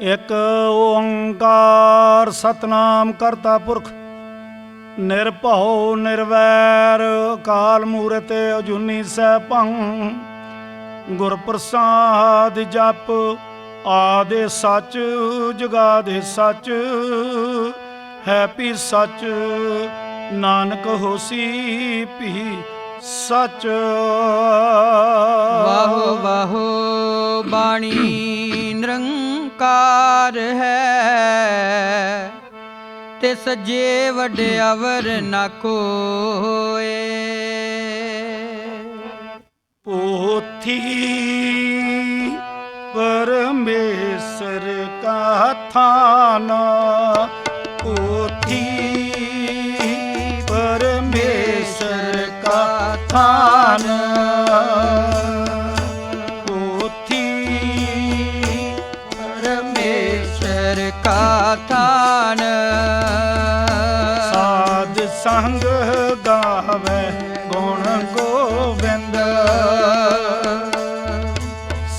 ਇਕ ਓੰਕਾਰ ਸਤਨਾਮ ਕਰਤਾ ਪੁਰਖ, ਨਿਰਭਉ ਨਿਰਵੈਰ ਕਾਲ ਮੂਰਤ ਅਜੂਨੀ ਸੈਭੰ ਗੁਰ ਪ੍ਰਸਾਦ ਜਪ ਆਦੇ ਸੱਚ, ਜੁਗਾਦੇ ਸੱਚ, ਹੈ ਪੀ ਸੱਚ, ਨਾਨਕ ਹੋਸੀ ਪੀ ਸੱਚ। ਵਾਹੋ ਵਾਹੋ ਬਾਣੀ ਨਿਰੰਕਾਰ ਹੈ। ਤੇ ਸਜੇ ਵਡਿਆਵਰ ਨਾ ਕੋਏ ਪੋਥੀ ਪਰਮੇਸ਼ਰ ਕਾ ਥਾਨ। ਪੋਥੀ ਪਰਮੇਸ਼ਰ ਕਾ ਥਾਨ। ਸੰਗ ਗਾਵੇ ਗੁਣ ਗੋਬਿੰਦ।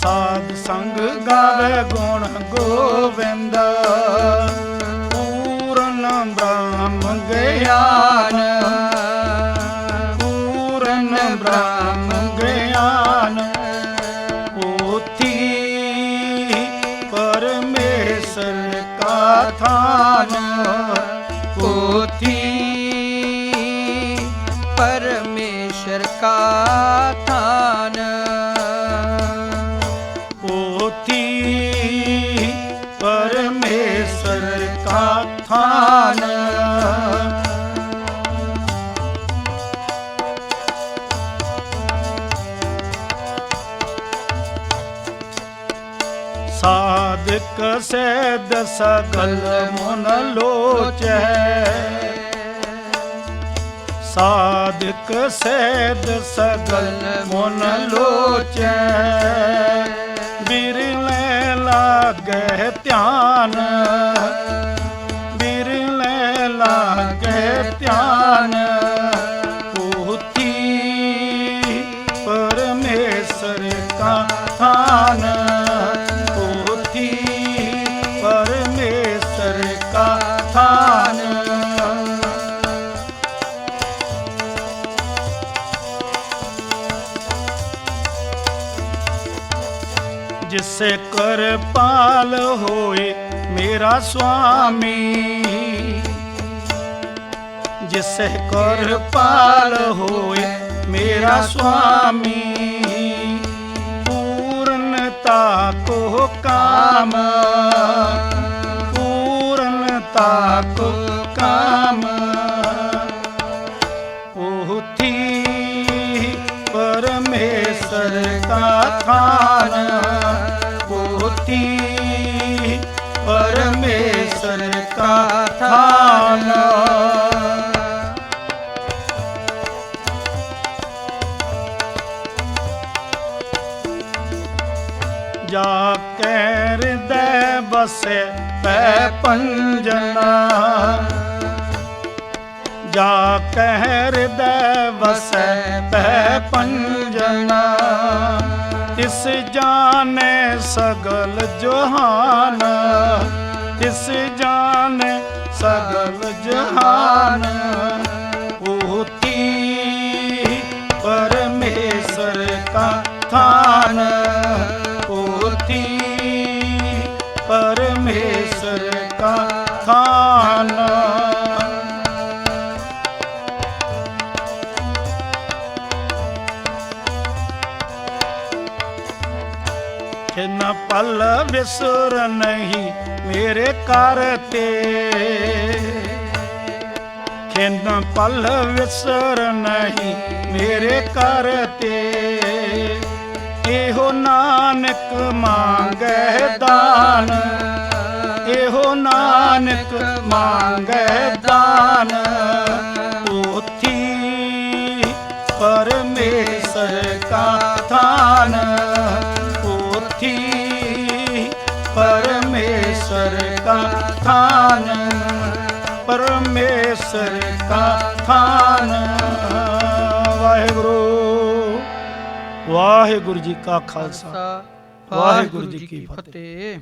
ਸਾਧ ਸੰਗ ਗਾਵੇ ਗੁਣ ਗੋਬਿੰਦ। ਪੂਰਨ ਬ੍ਰਹਮ ਗਿਆਨ। ਪੂਰਨ ਬ੍ਰਹਮ ਗਿਆਨ। ਪੋਥੀ ਪਰਮੇਸ਼ਰ ਕਾ ਥਾਨ। ਸਾਧਕ ਸੈਦ ਸਗਲ ਮਨ ਲੋਚੈ। ਸਾਧਕ ਸੈਦ ਸਗਲ ਮਨ ਲੋਚੈ। ਬਿਰਲੇ ਲਾਗੈ ਧਿਆਨ। ਜਿਸੇ ਕਿਰਪਾਲ ਹੋਏ ਮੇਰਾ ਸੁਆਮੀ। ਜਿਸੇ ਕਿਰਪਾਲ ਹੋਏ ਮੇਰਾ ਸੁਆਮੀ। ਪੂਰਨਤਾ ਕੋ ਕਾਮ, ਪੂਰਨਤਾ ਕੋ ਕਾਮ। ਪੋਥੀ ਪਰਮੇਸ਼ਰ ਕਾ ਥਾਨ ਪਰਮੇਸ਼ਰ ਕਾ ਥਾਨ। ਜਾ ਕੈਰ ਦੇ ਬਸੇ ਪੈ ਪੰਜਨਾ। ਜਾ ਕਹਿ ਦੇ ਵਸੈ ਪੈ ਪੰਜਨਾ। ਤਿਸ ਜਾਣੇ ਸਗਲ ਜਹਾਨ। ਤਿਸ ਜਾਣੈ ਸਗਲ ਜਹਾਨ? ਪੋਥੀ ਪਰਮੇਸ਼ਰ ਕਾ ਥਾਨ। ਖਿਨ ਪਲ ਵਿਸੁਰ ਨਹੀਂ ਮੇਰੇ ਕਰ ਤੇ। ਖਿਨ ਪਲ ਵਿਸੁਰ ਨਹੀਂ ਮੇਰੇ ਕਰ ਤੇ। ਇਹੋ ਨਾਨਕ ਮੰਗੈ ਦਾਨ। ਇਹੋ ਨਾਨਕ ਮੰਗੈ ਦਾਨ। ਪੋਥੀ ਪਰਮੇਸ਼ਰ ਕਾ ਥਾਨ। ਥਾਨ ਪਰਮੇਸ਼ਰ ਕਾ ਥਾਨ ਵਾਹਿਗੁਰੂ ਵਾਹਿਗੁਰੂ ਜੀ ਕਾ ਖਾਲਸਾ ਵਾਹਿਗੁਰੂ ਜੀ ਕੀ ਫਤਿਹ।